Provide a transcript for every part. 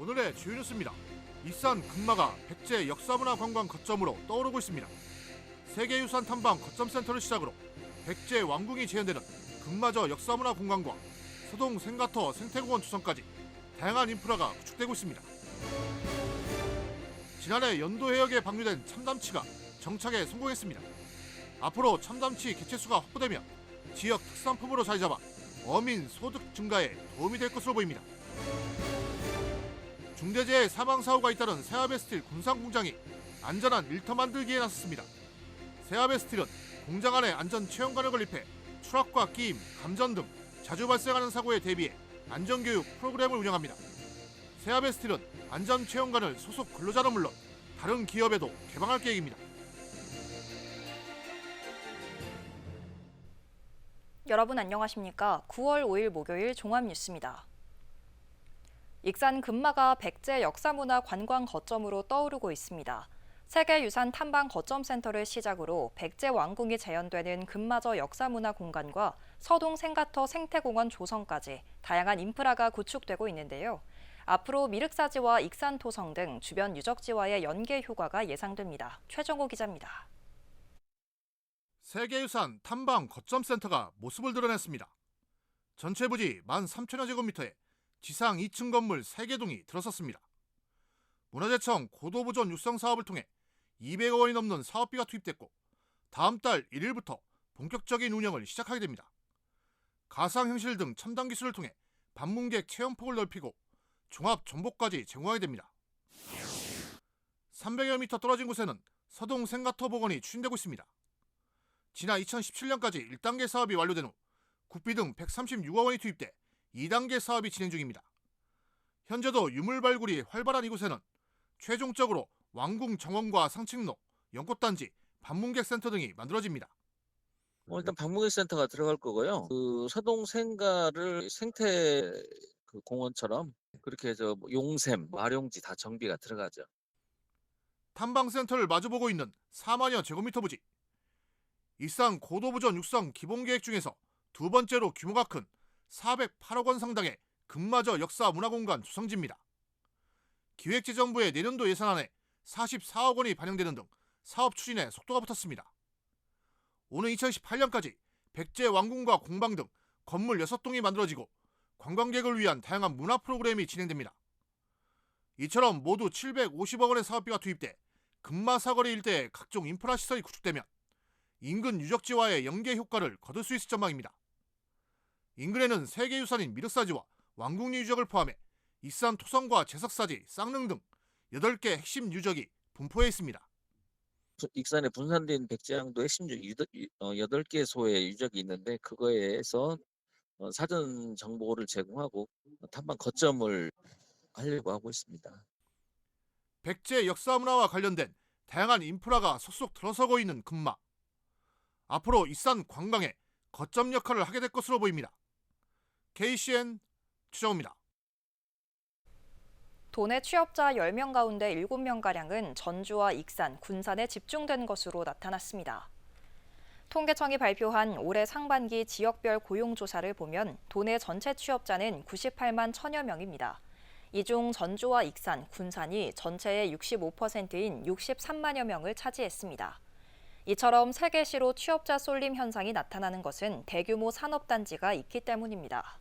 오늘의 주요 뉴스입니다. 일산 금마가 백제 역사문화 관광 거점으로 떠오르고 있습니다. 세계유산 탐방 거점센터를 시작으로 백제 왕궁이 재현되는 금마저 역사문화 공간과 서동 생가터 생태공원 주선까지 다양한 인프라가 구축되고 있습니다. 지난해 연도 해역에 방류된 참담치가 정착에 성공했습니다. 앞으로 참담치 개체수가 확보되면 지역 특산품으로 자리 잡아 어민 소득 증가에 도움이 될 것으로 보입니다. 중대재해 사망 사고가 잇따른 세아베스틸 군산 공장이 안전한 일터 만들기에 나섰습니다. 세아베스틸은 공장 안에 안전 체험관을 건립해 추락과 끼임, 감전 등 자주 발생하는 사고에 대비해 안전교육 프로그램을 운영합니다. 세아베스틸은 안전 체험관을 소속 근로자는 물론 다른 기업에도 개방할 계획입니다. 여러분 안녕하십니까? 9월 5일 목요일 종합뉴스입니다. 익산 금마가 백제 역사문화 관광 거점으로 떠오르고 있습니다. 세계유산 탐방 거점센터를 시작으로 백제 왕궁이 재현되는 금마저 역사문화 공간과 서동 생가터 생태공원 조성까지 다양한 인프라가 구축되고 있는데요. 앞으로 미륵사지와 익산토성 등 주변 유적지와의 연계 효과가 예상됩니다. 최정호 기자입니다. 세계유산 탐방 거점센터가 모습을 드러냈습니다. 전체 부지 13,000여 제곱미터에 지상 2층 건물 3개 동이 들어섰습니다. 문화재청 고도보존 육성 사업을 통해 200억 원이 넘는 사업비가 투입됐고 다음 달 1일부터 본격적인 운영을 시작하게 됩니다. 가상현실 등 첨단 기술을 통해 방문객 체험폭을 넓히고 종합 정보까지 제공하게 됩니다. 300여 미터 떨어진 곳에는 서동 생가터 복원이 추진되고 있습니다. 지난 2017년까지 1단계 사업이 완료된 후 국비 등 136억 원이 투입돼 2단계 사업이 진행 중입니다. 현재도 유물 발굴이 활발한 이곳에는 최종적으로 왕궁 정원과 상층로, 연꽃단지, 방문객 센터 등이 만들어집니다. 뭐 일단 방문객 센터가 들어갈 거고요. 그 서동 생가를 생태 그 공원처럼 그렇게 해서 뭐 용샘, 마룡지 다 정비가 들어가죠. 탐방센터를 마주보고 있는 4만여 제곱미터 부지. 일산 고도부전 육성 기본 계획 중에서 두 번째로 규모가 큰 408억 원 상당의 금마저 역사 문화공간 조성지입니다. 기획재정부의 내년도 예산안에 44억 원이 반영되는 등 사업 추진에 속도가 붙었습니다. 오는 2018년까지 백제 왕궁과 공방 등 건물 6동이 만들어지고 관광객을 위한 다양한 문화 프로그램이 진행됩니다. 이처럼 모두 750억 원의 사업비가 투입돼 금마 사거리 일대에 각종 인프라 시설이 구축되면 인근 유적지와의 연계 효과를 거둘 수 있을 전망입니다. 인근에는 세계유산인 미륵사지와 왕궁리 유적을 포함해 익산 토성과 제석사지, 쌍릉 등 8개 핵심 유적이 분포해 있습니다. 익산에 분산된 백제양도 핵심 유 8개 소의 유적이 있는데 그거에서 어, 사전 정보를 제공하고 탐방 거점을 하려고 하고 있습니다. 백제 역사 문화와 관련된 다양한 인프라가 속속 들어서고 있는 금마. 앞으로 익산 관광에 거점 역할을 하게 될 것으로 보입니다. KCN 추정입니다. 도내 취업자 10명 가운데 7명가량은 전주와 익산, 군산에 집중된 것으로 나타났습니다. 통계청이 발표한 올해 상반기 지역별 고용조사를 보면 도내 전체 취업자는 98만 천여 명입니다. 이 중 전주와 익산, 군산이 전체의 65%인 63만여 명을 차지했습니다. 이처럼 세계시로 취업자 쏠림 현상이 나타나는 것은 대규모 산업단지가 있기 때문입니다.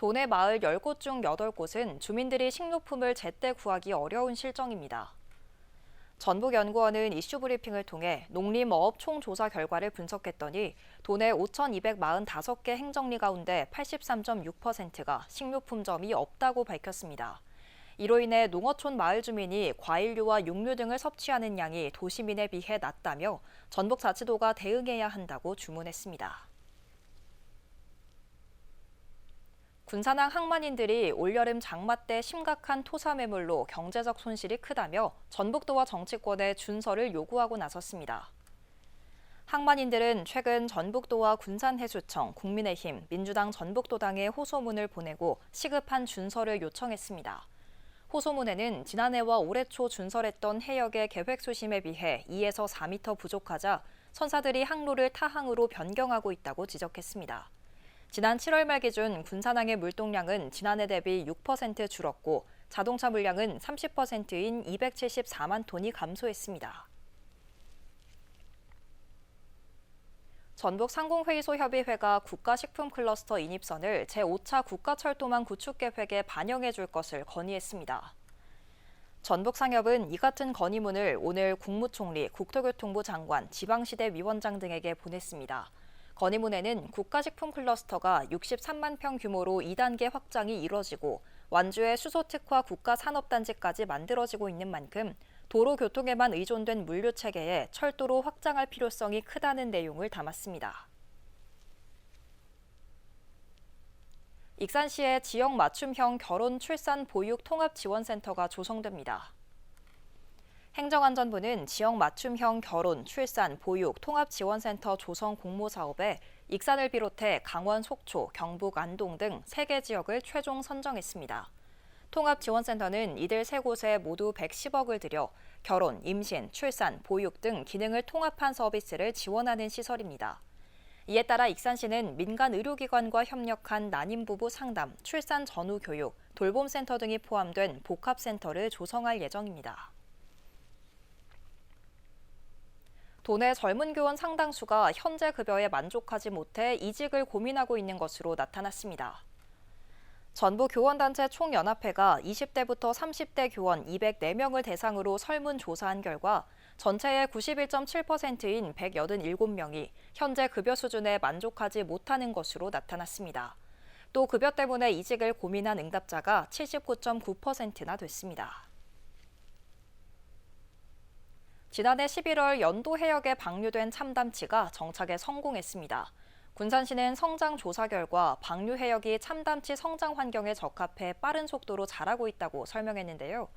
도내 마을 10곳 중 8곳은 주민들이 식료품을 제때 구하기 어려운 실정입니다. 전북연구원은 이슈 브리핑을 통해 농림어업 총조사 결과를 분석했더니 도내 5,245개 행정리 가운데 83.6%가 식료품점이 없다고 밝혔습니다. 이로 인해 농어촌 마을 주민이 과일류와 육류 등을 섭취하는 양이 도시민에 비해 낮다며 전북 자치도가 대응해야 한다고 주문했습니다. 군산항 항만인들이 올여름 장마 때 심각한 토사 매물로 경제적 손실이 크다며 전북도와 정치권에 준서를 요구하고 나섰습니다. 항만인들은 최근 전북도와 군산해수청, 국민의힘, 민주당 전북도당에 호소문을 보내고 시급한 준서를 요청했습니다. 호소문에는 지난해와 올해 초 준설했던 해역의 계획 수심에 비해 2에서 4m 부족하자 선사들이 항로를 타항으로 변경하고 있다고 지적했습니다. 지난 7월 말 기준 군산항의 물동량은 지난해 대비 6% 줄었고 자동차 물량은 30%인 274만 톤이 감소했습니다. 전북 상공회의소 협의회가 국가식품클러스터 인입선을 제5차 국가철도망 구축계획에 반영해 줄 것을 건의했습니다. 전북 상협은 이 같은 건의문을 오늘 국무총리, 국토교통부 장관, 지방시대 위원장 등에게 보냈습니다. 건의문에는 국가식품 클러스터가 63만 평 규모로 2단계 확장이 이뤄지고 완주의 수소특화 국가산업단지까지 만들어지고 있는 만큼 도로 교통에만 의존된 물류 체계에 철도로 확장할 필요성이 크다는 내용을 담았습니다. 익산시의 지역 맞춤형 결혼 출산 보육 통합 지원센터가 조성됩니다. 행정안전부는 지역 맞춤형 결혼, 출산, 보육, 통합지원센터 조성 공모 사업에 익산을 비롯해 강원 속초, 경북 안동 등 3개 지역을 최종 선정했습니다. 통합지원센터는 이들 세 곳에 모두 110억을 들여 결혼, 임신, 출산, 보육 등 기능을 통합한 서비스를 지원하는 시설입니다. 이에 따라 익산시는 민간 의료기관과 협력한 난임 부부 상담, 출산 전후 교육, 돌봄센터 등이 포함된 복합센터를 조성할 예정입니다. 도내 젊은 교원 상당수가 현재 급여에 만족하지 못해 이직을 고민하고 있는 것으로 나타났습니다. 전부 교원단체 총연합회가 20대부터 30대 교원 204명을 대상으로 설문조사한 결과 전체의 91.7%인 187명이 현재 급여 수준에 만족하지 못하는 것으로 나타났습니다. 또 급여 때문에 이직을 고민한 응답자가 79.9%나 됐습니다. 지난해 11월 연도 해역에 방류된 참담치가 정착에 성공했습니다. 군산시는 성장 조사 결과 방류 해역이 참담치 성장 환경에 적합해 빠른 속도로 자라고 있다고 설명했는데요.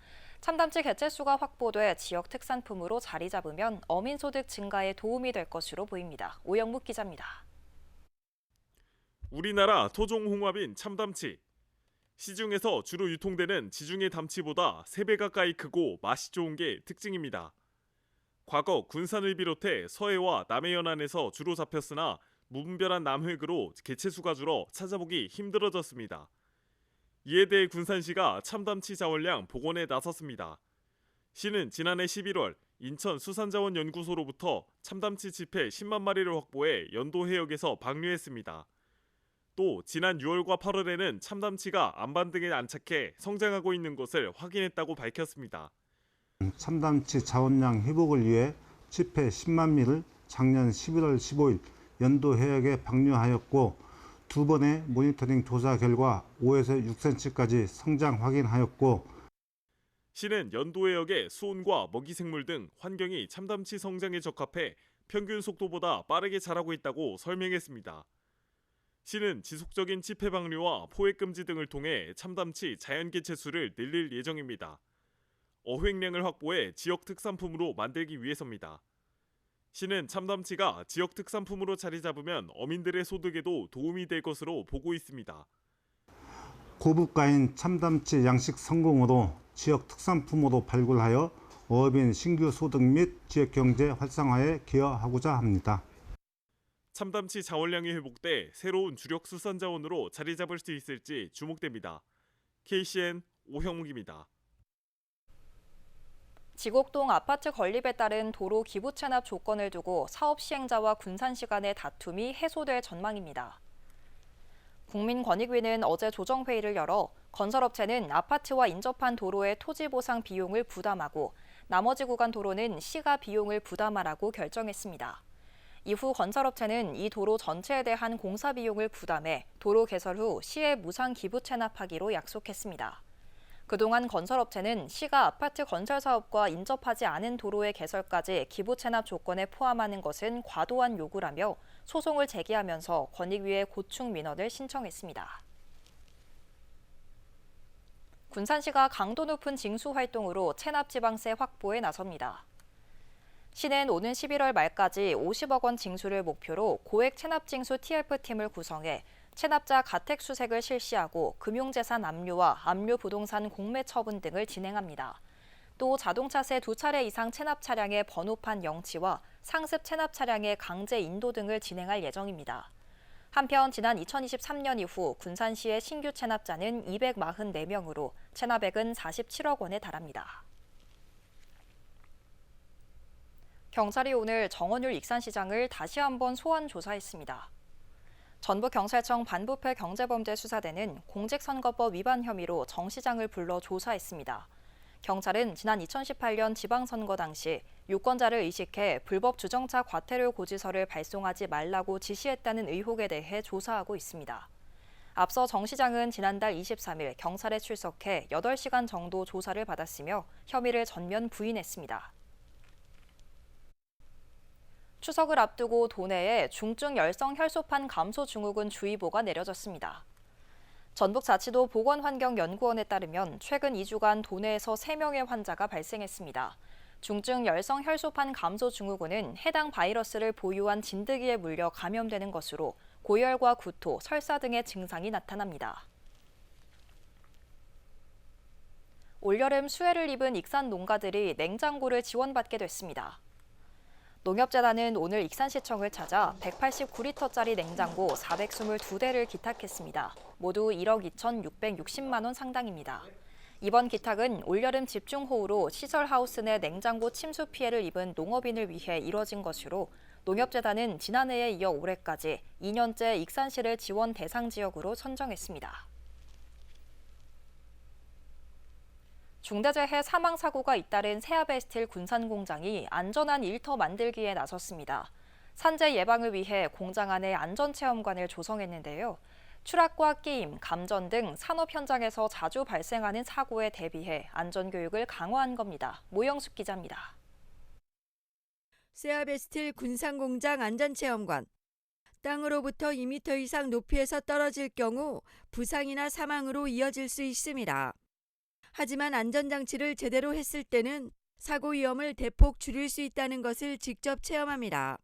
참담치 개체수가 확보돼 지역 특산품으로 자리 잡으면 어민 소득 증가에 도움이 될 것으로 보입니다. 오영묵 기자입니다. 우리나라 토종 홍합인 참담치. 시중에서 주로 유통되는 지중해 담치보다 3배 가까이 크고 맛이 좋은 게 특징입니다. 과거 군산을 비롯해 서해와 남해 연안에서 주로 잡혔으나 무분별한 남획으로 개체수가 줄어 찾아보기 힘들어졌습니다. 이에 대해 군산시가 참담치 자원량 복원에 나섰습니다. 시는 지난해 11월 인천 수산자원연구소로부터 참담치 지폐 10만 마리를 확보해 연도 해역에서 방류했습니다. 또 지난 6월과 8월에는 참담치가 안반 등에 안착해 성장하고 있는 것을 확인했다고 밝혔습니다. 참담치 자원량 회복을 위해 지폐 10만 미를 작년 11월 15일 연도 해역에 방류하였고 두 번의 모니터링 조사 결과 5에서 6cm까지 성장 확인하였고 시는 연도 해역의 수온과 먹이 생물 등 환경이 참담치 성장에 적합해 평균 속도보다 빠르게 자라고 있다고 설명했습니다. 시는 지속적인 치패 방류와 포획 금지 등을 통해 참담치 자연 개체 수를 늘릴 예정입니다. 어획량을 확보해 지역 특산품으로 만들기 위해서입니다. 시는 참담치가 지역 특산품으로 자리 잡으면 어민들의 소득에도 도움이 될 것으로 보고 있습니다. 고부가인 참담치 양식 성공으로 지역 특산품으로 발굴하여 어업인 신규 소득 및 지역 경제 활성화에 기여하고자 합니다. 참담치 자원량이 회복돼 새로운 주력 수산 자원으로 자리 잡을 수 있을지 주목됩니다. KCN 오형욱입니다. 지곡동 아파트 건립에 따른 도로 기부 체납 조건을 두고 사업 시행자와 군산 시 간의 다툼이 해소될 전망입니다. 국민권익위는 어제 조정회의를 열어 건설업체는 아파트와 인접한 도로의 토지 보상 비용을 부담하고 나머지 구간 도로는 시가 비용을 부담하라고 결정했습니다. 이후 건설업체는 이 도로 전체에 대한 공사 비용을 부담해 도로 개설 후 시에 무상 기부 체납하기로 약속했습니다. 그동안 건설업체는 시가 아파트 건설 사업과 인접하지 않은 도로의 개설까지 기부 체납 조건에 포함하는 것은 과도한 요구라며 소송을 제기하면서 권익위에 고충 민원을 신청했습니다. 군산시가 강도 높은 징수 활동으로 체납 지방세 확보에 나섭니다. 시는 오는 11월 말까지 50억 원 징수를 목표로 고액 체납 징수 TF팀을 구성해 체납자 가택 수색을 실시하고 금융재산 압류와 압류 부동산 공매 처분 등을 진행합니다. 또 자동차세 두 차례 이상 체납 차량의 번호판 영치와 상습 체납 차량의 강제 인도 등을 진행할 예정입니다. 한편 지난 2023년 이후 군산시의 신규 체납자는 244명으로 체납액은 47억 원에 달합니다. 경찰이 오늘 정원율 익산시장을 다시 한번 소환 조사했습니다. 전북경찰청 반부패 경제범죄수사대는 공직선거법 위반 혐의로 정 시장을 불러 조사했습니다. 경찰은 지난 2018년 지방선거 당시 유권자를 의식해 불법 주정차 과태료 고지서를 발송하지 말라고 지시했다는 의혹에 대해 조사하고 있습니다. 앞서 정 시장은 지난달 23일 경찰에 출석해 8시간 정도 조사를 받았으며 혐의를 전면 부인했습니다. 추석을 앞두고 도내에 중증 열성 혈소판 감소 증후군 주의보가 내려졌습니다. 전북자치도 보건환경연구원에 따르면 최근 2주간 도내에서 3명의 환자가 발생했습니다. 중증 열성 혈소판 감소 증후군은 해당 바이러스를 보유한 진드기에 물려 감염되는 것으로 고열과 구토, 설사 등의 증상이 나타납니다. 올여름 수해를 입은 익산 농가들이 냉장고를 지원받게 됐습니다. 농협재단은 오늘 익산시청을 찾아 189리터짜리 냉장고 422대를 기탁했습니다. 모두 1억 2,660만 원 상당입니다. 이번 기탁은 올여름 집중호우로 시설 하우스 내 냉장고 침수 피해를 입은 농업인을 위해 이뤄진 것으로 농협재단은 지난해에 이어 올해까지 2년째 익산시를 지원 대상 지역으로 선정했습니다. 중대재해 사망 사고가 잇따른 세아베스틸 군산 공장이 안전한 일터 만들기에 나섰습니다. 산재 예방을 위해 공장 안에 안전체험관을 조성했는데요. 추락과 게임, 감전 등 산업 현장에서 자주 발생하는 사고에 대비해 안전교육을 강화한 겁니다. 모영숙 기자입니다. 세아베스틸 군산공장 안전체험관. 땅으로부터 2m 이상 높이에서 떨어질 경우 부상이나 사망으로 이어질 수 있습니다. 하지만 안전장치를 제대로 했을 때는 사고 위험을 대폭 줄일 수 있다는 것을 직접 체험합니다.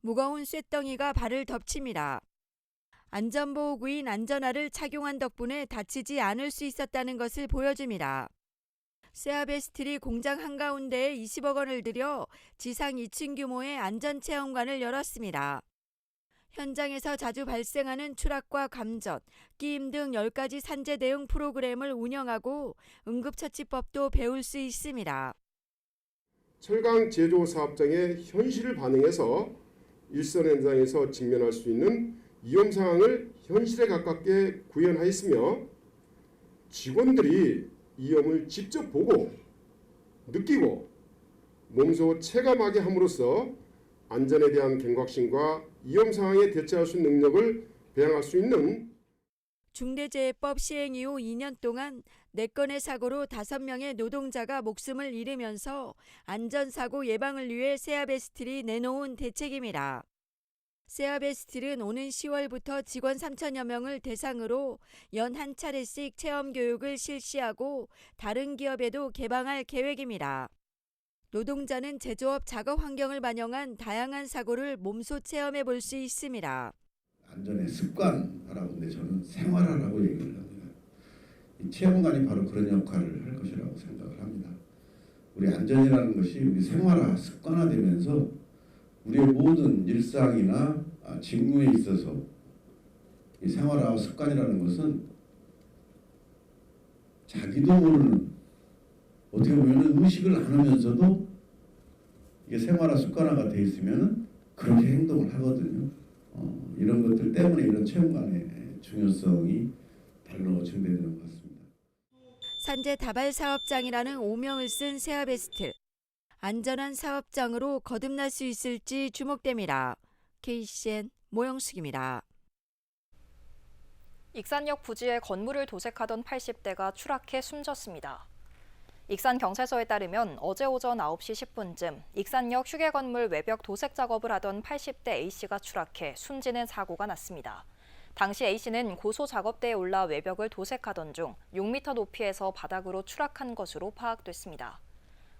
무거운 쇳덩이가 발을 덮칩니다. 안전보호구인 안전화를 착용한 덕분에 다치지 않을 수 있었다는 것을 보여줍니다. 세아베스틸이 공장 한가운데에 20억 원을 들여 지상 2층 규모의 안전체험관을 열었습니다. 현장에서 자주 발생하는 추락과 감전, 끼임 등 10가지 산재 대응 프로그램을 운영하고 응급처치법도 배울 수 있습니다. 철강 제조 사업장의 현실을 반영해서 일선 현장에서 직면할 수 있는 위험 상황을 현실에 가깝게 구현하였으며 직원들이 위험을 직접 보고 느끼고 몸소 체감하게 함으로써 안전에 대한 경각심과 위험 상황에 대처할 수 있는 능력을 배양할 수 있는 중대재해법 시행 이후 2년 동안 4건의 사고로 5명의 노동자가 목숨을 잃으면서 안전사고 예방을 위해 세아베스틸이 내놓은 대책입니다. 세아베스틸은 오는 10월부터 직원 3천여 명을 대상으로 연 한 차례씩 체험 교육을 실시하고 다른 기업에도 개방할 계획입니다. 노동자는 제조업 작업 환경을 반영한 다양한 사고를 몸소 체험해 볼 수 있습니다. 안전의 습관하라고 근데 저는 생활하라고 얘기를. 이 체험관이 바로 그런 역할을 할 것이라고 생각을 합니다. 우리 안전이라는 것이 우리 생활화, 습관화되면서 우리의 모든 일상이나 아, 직무에 있어서 이 생활화 습관이라는 것은 자기도 모르는 어떻게 보면 의식을 안 하면서도 이게 생활화 습관화가 돼 있으면 그렇게 행동을 하거든요. 어, 이런 것들 때문에 이런 체험관의 중요성이 달로 증대되는 것 같습니다. 산재 다발 사업장이라는 오명을 쓴 세아베스트. 안전한 사업장으로 거듭날 수 있을지 주목됩니다. KCN 모영숙입니다. 익산역 부지에 건물을 도색하던 80대가 추락해 숨졌습니다. 익산 경찰서에 따르면 어제 오전 9시 10분쯤 익산역 휴게 건물 외벽 도색 작업을 하던 80대 A씨가 추락해 숨지는 사고가 났습니다. 당시 A씨는 고소 작업대에 올라 외벽을 도색하던 중 6m 높이에서 바닥으로 추락한 것으로 파악됐습니다.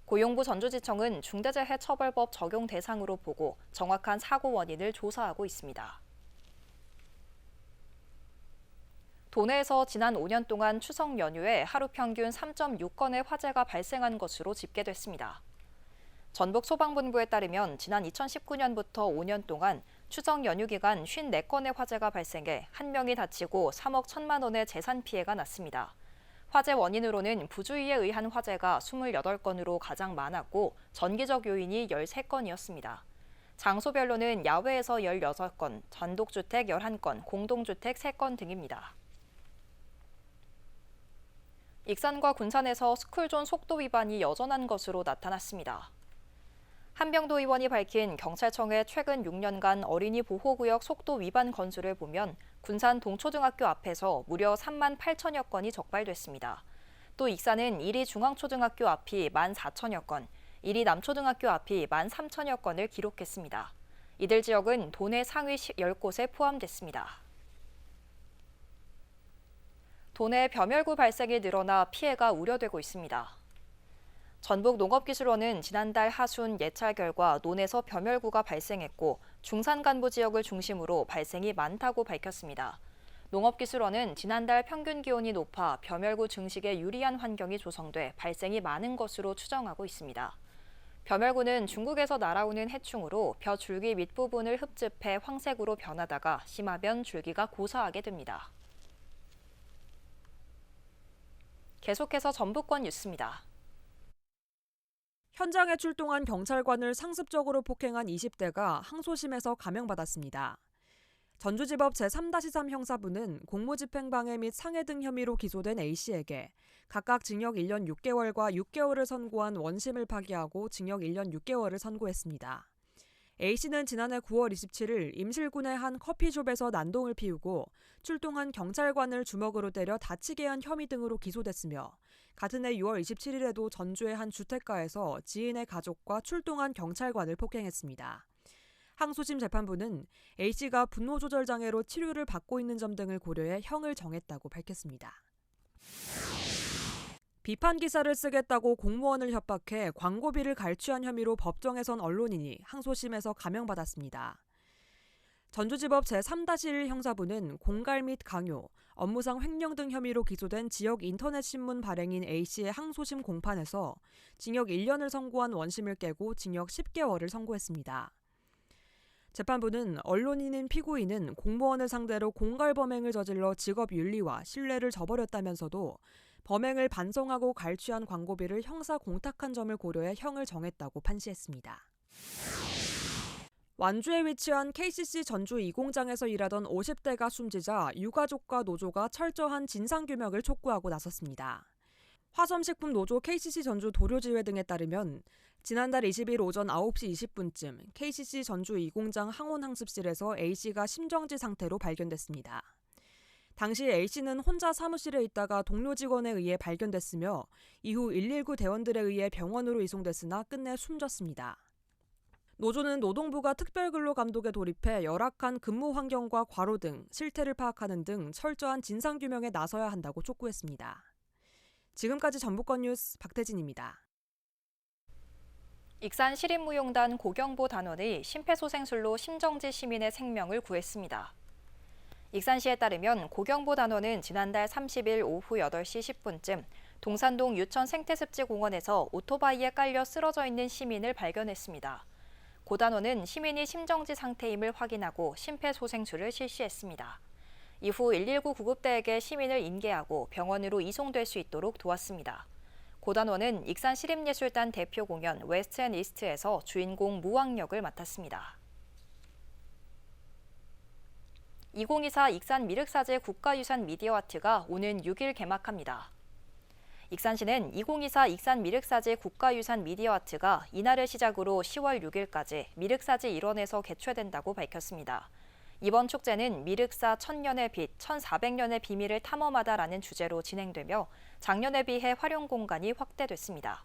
고용부 전주지청은 중대재해처벌법 적용 대상으로 보고 정확한 사고 원인을 조사하고 있습니다. 도내에서 지난 5년 동안 추석 연휴에 하루 평균 3.6건의 화재가 발생한 것으로 집계됐습니다. 전북 소방본부에 따르면 지난 2019년부터 5년 동안 추석 연휴 기간 54건의 화재가 발생해 한 명이 다치고 3억 1천만 원의 재산 피해가 났습니다. 화재 원인으로는 부주의에 의한 화재가 28건으로 가장 많았고 전기적 요인이 13건이었습니다. 장소별로는 야외에서 16건, 단독주택 11건, 공동주택 3건 등입니다. 익산과 군산에서 스쿨존 속도 위반이 여전한 것으로 나타났습니다. 한병도 의원이 밝힌 경찰청의 최근 6년간 어린이 보호구역 속도 위반 건수를 보면 군산 동초등학교 앞에서 무려 3만 8천여 건이 적발됐습니다. 또 익산은 1위 중앙초등학교 앞이 1만 4천여 건, 1위 남초등학교 앞이 1만 3천여 건을 기록했습니다. 이들 지역은 도내 상위 10곳에 포함됐습니다. 도내 벼멸구 발생이 늘어나 피해가 우려되고 있습니다. 전북 농업기술원은 지난달 하순 예찰 결과 논에서 벼멸구가 발생했고 중산 간부 지역을 중심으로 발생이 많다고 밝혔습니다. 농업기술원은 지난달 평균 기온이 높아 벼멸구 증식에 유리한 환경이 조성돼 발생이 많은 것으로 추정하고 있습니다. 벼멸구는 중국에서 날아오는 해충으로 벼 줄기 밑부분을 흡집해 황색으로 변하다가 심하면 줄기가 고사하게 됩니다. 계속해서 전북권 뉴스입니다. 현장에 출동한 경찰관을 상습적으로 폭행한 20대가 항소심에서 감형받았습니다. 전주지법 제3-3 형사부는 공무집행방해 및 상해 등 혐의로 기소된 A씨에게 각각 징역 1년 6개월과 6개월을 선고한 원심을 파기하고 징역 1년 6개월을 선고했습니다. A씨는 지난해 9월 27일 임실군의 한 커피숍에서 난동을 피우고 출동한 경찰관을 주먹으로 때려 다치게 한 혐의 등으로 기소됐으며 같은 해 6월 27일에도 전주의 한 주택가에서 지인의 가족과 출동한 경찰관을 폭행했습니다. 항소심 재판부는 A씨가 분노 조절 장애로 치료를 받고 있는 점 등을 고려해 형을 정했다고 밝혔습니다. 비판 기사를 쓰겠다고 공무원을 협박해 광고비를 갈취한 혐의로 법정에 선 언론인이 항소심에서 감형받았습니다. 전주지법 제3-1 형사부는 공갈 및 강요, 업무상 횡령 등 혐의로 기소된 지역 인터넷 신문 발행인 A씨의 항소심 공판에서 징역 1년을 선고한 원심을 깨고 징역 10개월을 선고했습니다. 재판부는 언론인인 피고인은 공무원을 상대로 공갈 범행을 저질러 직업 윤리와 신뢰를 저버렸다면서도 범행을 반성하고 갈취한 광고비를 형사 공탁한 점을 고려해 형을 정했다고 판시했습니다. 완주에 위치한 KCC 전주 2공장에서 일하던 50대가 숨지자 유가족과 노조가 철저한 진상규명을 촉구하고 나섰습니다. 화섬식품 노조 KCC 전주 도료지회 등에 따르면 지난달 20일 오전 9시 20분쯤 KCC 전주 2공장 항온항습실에서 A씨가 심정지 상태로 발견됐습니다. 당시 A씨는 혼자 사무실에 있다가 동료 직원에 의해 발견됐으며 이후 119 대원들에 의해 병원으로 이송됐으나 끝내 숨졌습니다. 노조는 노동부가 특별근로 감독에 돌입해 열악한 근무 환경과 과로 등 실태를 파악하는 등 철저한 진상 규명에 나서야 한다고 촉구했습니다. 지금까지 전북권 뉴스 박태진입니다. 익산 시립무용단 고경보 단원이 심폐소생술로 심정지 시민의 생명을 구했습니다. 익산시에 따르면 고경보 단원은 지난달 30일 오후 8시 10분쯤 동산동 유천 생태습지공원에서 오토바이에 깔려 쓰러져 있는 시민을 발견했습니다. 고 단원은 시민이 심정지 상태임을 확인하고 심폐소생술을 실시했습니다. 이후 119 구급대에게 시민을 인계하고 병원으로 이송될 수 있도록 도왔습니다. 고 단원은 익산 시립예술단 대표 공연 웨스트 앤 이스트에서 주인공 무왕 역을 맡았습니다. 2024 익산 미륵사제 국가유산 미디어아트가 오는 6일 개막합니다. 익산시는 2024 익산 미륵사제 국가유산 미디어아트가 이날을 시작으로 10월 6일까지 미륵사제 일원에서 개최된다고 밝혔습니다. 이번 축제는 미륵사 천년의 빛, 1400년의 비밀을 탐험하다라는 주제로 진행되며 작년에 비해 활용 공간이 확대됐습니다.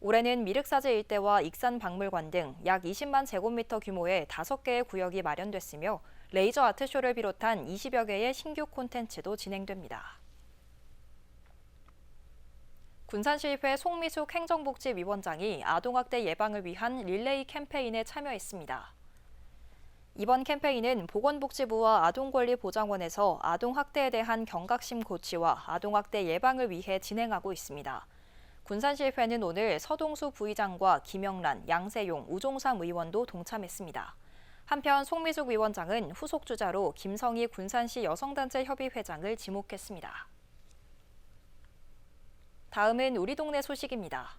올해는 미륵사제 일대와 익산 박물관 등 약 20만 제곱미터 규모의 5개의 구역이 마련됐으며 레이저 아트쇼를 비롯한 20여 개의 신규 콘텐츠도 진행됩니다. 군산시의회 송미숙 행정복지위원장이 아동학대 예방을 위한 릴레이 캠페인에 참여했습니다. 이번 캠페인은 보건복지부와 아동권리보장원에서 아동학대에 대한 경각심 고취와 아동학대 예방을 위해 진행하고 있습니다. 군산시의회는 오늘 서동수 부의장과 김영란, 양세용, 우종삼 의원도 동참했습니다. 한편 송미숙 위원장은 후속 주자로 김성희 군산시 여성단체 협의 회장을 지목했습니다. 다음은 우리 동네 소식입니다.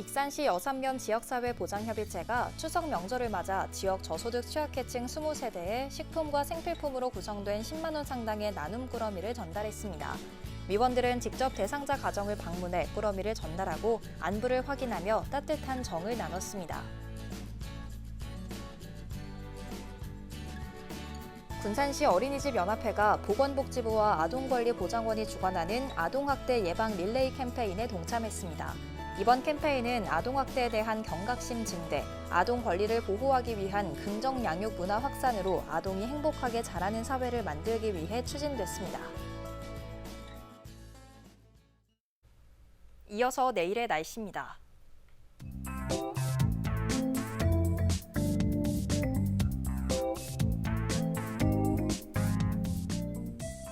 익산시 여산면 지역사회보장협의체가 추석 명절을 맞아 지역 저소득 취약계층 20세대에 식품과 생필품으로 구성된 10만 원 상당의 나눔 꾸러미를 전달했습니다. 위원들은 직접 대상자 가정을 방문해 꾸러미를 전달하고 안부를 확인하며 따뜻한 정을 나눴습니다. 군산시 어린이집 연합회가 보건복지부와 아동권리보장원이 주관하는 아동학대 예방 릴레이 캠페인에 동참했습니다. 이번 캠페인은 아동학대에 대한 경각심 증대, 아동 권리를 보호하기 위한 긍정 양육 문화 확산으로 아동이 행복하게 자라는 사회를 만들기 위해 추진됐습니다. 이어서 내일의 날씨입니다.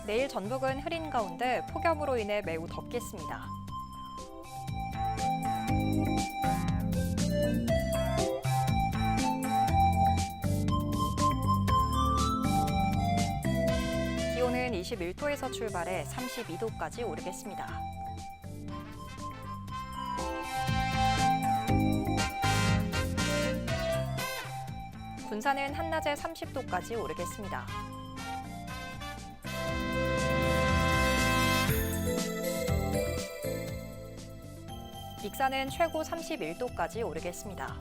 내일 전북은 흐린 가운데 폭염으로 인해 매우 덥겠습니다. 기온은 21도에서 출발해 32도까지 오르겠습니다. 군산은 한낮에 30도까지 오르겠습니다. 익산은 최고 31도까지 오르겠습니다.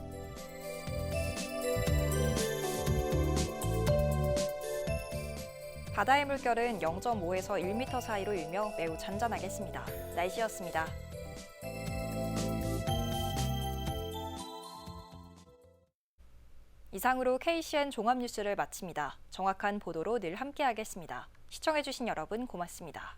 바다의 물결은 0.5에서 1m 사이로 일며 매우 잔잔하겠습니다. 날씨였습니다. 이상으로 KCN 종합뉴스를 마칩니다. 정확한 보도로 늘 함께하겠습니다. 시청해주신 여러분 고맙습니다.